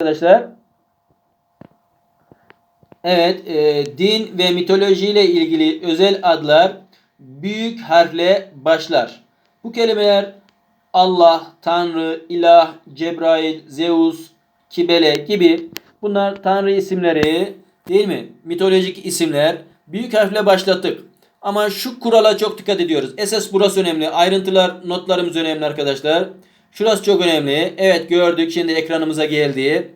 arkadaşlar. Evet, e, din ve mitoloji ile ilgili özel adlar büyük harfle başlar. Bu kelimeler Allah, Tanrı, İlah, Cebrail, Zeus, Kibele gibi bunlar Tanrı isimleri değil mi? Mitolojik isimler. Büyük harfle başlattık. Ama şu kurala çok dikkat ediyoruz. Esas burası önemli. Ayrıntılar, notlarımız önemli arkadaşlar. Şurası çok önemli. Evet gördük. Şimdi ekranımıza geldi.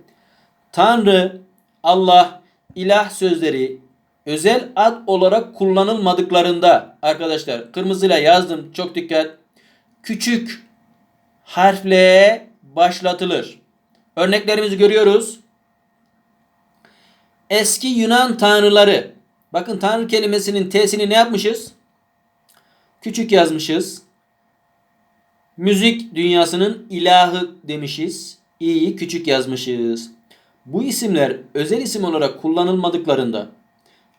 Tanrı, Allah, ilah sözleri özel ad olarak kullanılmadıklarında arkadaşlar kırmızıyla yazdım. Çok dikkat. Küçük harfle başlatılır. Örneklerimizi görüyoruz. Eski Yunan tanrıları. Bakın tanrı kelimesinin T'sini ne yapmışız? Küçük yazmışız. Müzik dünyasının ilahı demişiz. İ'yi küçük yazmışız. Bu isimler özel isim olarak kullanılmadıklarında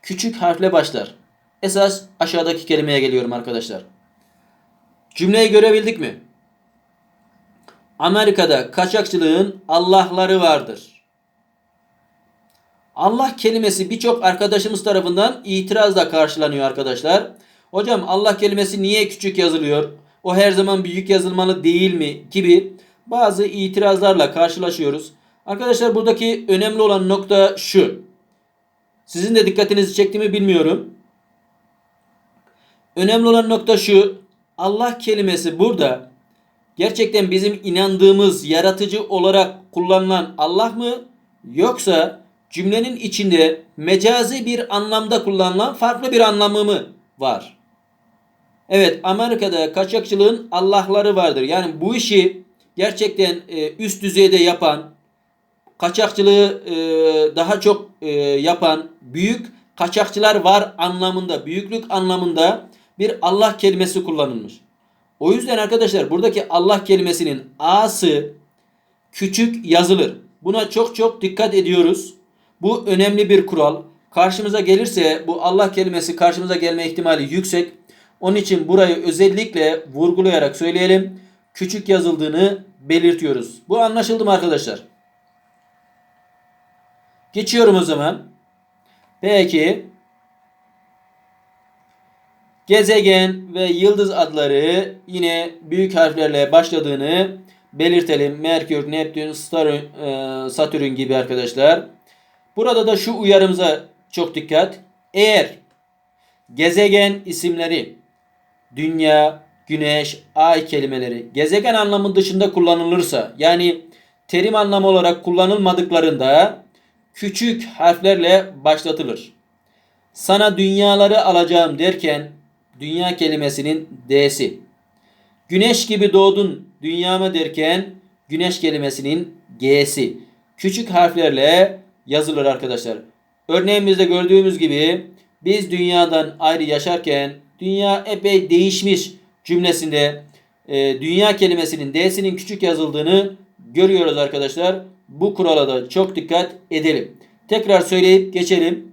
küçük harfle başlar. Esas aşağıdaki kelimeye geliyorum arkadaşlar. Cümleyi görebildik mi? Amerika'da kaçakçılığın Allah'ları vardır. Allah kelimesi birçok arkadaşımız tarafından itirazla karşılanıyor arkadaşlar. Hocam Allah kelimesi niye küçük yazılıyor? O her zaman büyük yazılmalı değil mi? Gibi bazı itirazlarla karşılaşıyoruz. Arkadaşlar buradaki önemli olan nokta şu. Sizin de dikkatinizi çekti mi bilmiyorum. Önemli olan nokta şu. Allah kelimesi burada gerçekten bizim inandığımız yaratıcı olarak kullanılan Allah mı yoksa cümlenin içinde mecazi bir anlamda kullanılan farklı bir anlamı mı var? Evet Amerika'da kaçakçılığın Allah'ları vardır. Yani bu işi gerçekten e, üst düzeyde yapan, kaçakçılığı e, daha çok e, yapan büyük kaçakçılar var anlamında, büyüklük anlamında bir Allah kelimesi kullanılmış. O yüzden arkadaşlar buradaki Allah kelimesinin A'sı küçük yazılır. Buna çok çok dikkat ediyoruz. Bu önemli bir kural. Karşımıza gelirse bu Allah kelimesi karşımıza gelme ihtimali yüksek. Onun için burayı özellikle vurgulayarak söyleyelim. Küçük yazıldığını belirtiyoruz. Bu anlaşıldı mı arkadaşlar? Geçiyorum o zaman. Peki. Gezegen ve yıldız adları yine büyük harflerle başladığını belirtelim. Merkür, Neptün, e, Satürn gibi arkadaşlar. Burada da şu uyarımıza çok dikkat. Eğer gezegen isimleri dünya, güneş, ay kelimeleri gezegen anlamı dışında kullanılırsa yani terim anlamı olarak kullanılmadıklarında küçük harflerle başlatılır. Sana dünyaları alacağım derken dünya kelimesinin D'si. Güneş gibi doğdun dünyama derken güneş kelimesinin G'si. Küçük harflerle yazılır arkadaşlar. Örneğimizde gördüğümüz gibi biz dünyadan ayrı yaşarken dünya epey değişmiş cümlesinde e, dünya kelimesinin D'sinin küçük yazıldığını görüyoruz arkadaşlar. Bu kurala da çok dikkat edelim. Tekrar söyleyip geçelim.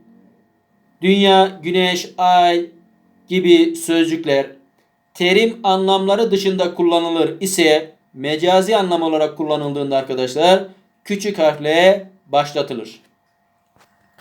Dünya, güneş, ay gibi sözcükler terim anlamları dışında kullanılır ise mecazi anlam olarak kullanıldığında arkadaşlar küçük harfle başlatılır.